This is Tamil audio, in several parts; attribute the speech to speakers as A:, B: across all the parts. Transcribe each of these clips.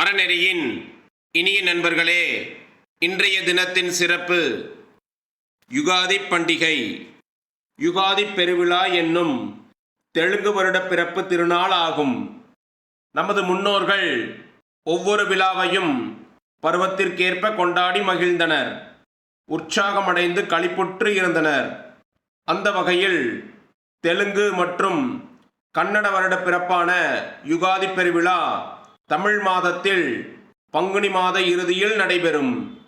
A: அறநெறியின் இனிய நண்பர்களே இன்றைய தினத்தின் சிறப்பு யுகாதி பண்டிகை. யுகாதி பெருவிழா என்னும் தெலுங்கு வருட பிறப்பு திருநாள் ஆகும். நமது முன்னோர்கள் ஒவ்வொரு விழாவையும் பருவத்திற்கேற்ப கொண்டாடி மகிழ்ந்தனர். உற்சாகமடைந்து களிப்புற்று இருந்தனர். அந்த வகையில் தெலுங்கு மற்றும் கன்னட வருட பிறப்பான யுகாதி பெருவிழா தமிழ் மாதத்தில் பங்குனி மாத இறுதியில் நடைபெறும்.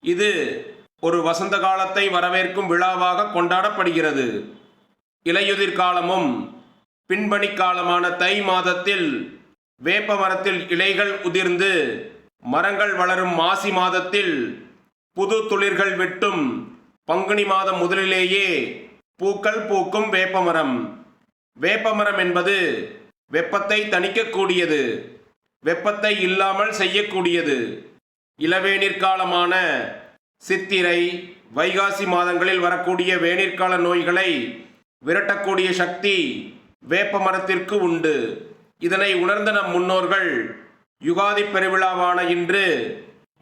A: இது ஒரு வசந்த காலத்தை வரவேற்கும் விழாவாக கொண்டாடப்படுகிறது. இலையுதிர் காலமும் பின்பணிக் காலமான தை மாதத்தில் வேப்ப மரத்தில் இலைகள் உதிர்ந்து மரங்கள் வளரும் மாசி மாதத்தில் புது துளிர்கள் வெட்டும் பங்குனி மாதம் முதலிலேயே பூக்கள் பூக்கும் வேப்பமரம் வேப்பமரம் என்பது வெப்பத்தை தணிக்கக்கூடியது. வெப்பத்தை இல்லாமல் செய்யக்கூடியது. இளவேநீர்காலமான சித்திரை வைகாசி மாதங்களில் வரக்கூடிய வேநீர்கால நோய்களை விரட்டக்கூடிய சக்தி வேப்ப மரத்திற்கு உண்டு. இதனை உணர்ந்த நம் முன்னோர்கள் யுகாதி பெருவிழாவான இன்று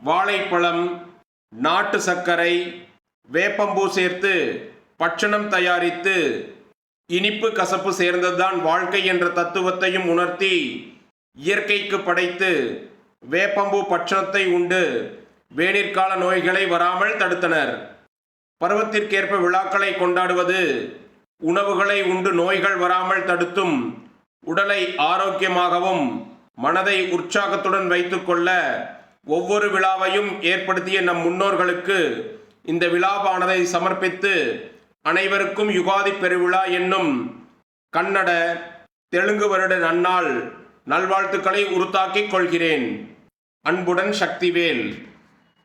A: வாழைப்பழம் நாட்டு சர்க்கரை வேப்பம்பூ சேர்த்து பட்சணம் தயாரித்து இனிப்பு கசப்பு சேர்ந்ததுதான் வாழ்க்கை என்ற தத்துவத்தையும் உணர்த்தி இயற்கைக்கு படைத்து வேப்பம்பூ பட்சணத்தை உண்டு. வேணிற்கால நோய்களை வராமல் தடுத்தனர். பருவத்திற்கேற்ப விழாக்களை கொண்டாடுவது உணவுகளை உண்டு நோய்கள் வராமல் தடுத்தும் உடலை ஆரோக்கியமாகவும் மனதை உற்சாகத்துடன் வைத்துக்கொள்ள ஒவ்வொரு விழாவையும் ஏற்படுத்திய நம் முன்னோர்களுக்கு இந்த விழாவானதை சமர்ப்பித்து அனைவருக்கும் யுகாதி பெருவிழா என்னும் கன்னட தெலுங்கு வருட நன்னாள் நல்வாழ்த்துக்களை உறுத்தாக்கிக் கொள்கிறேன். அன்புடன் சக்திவேல்.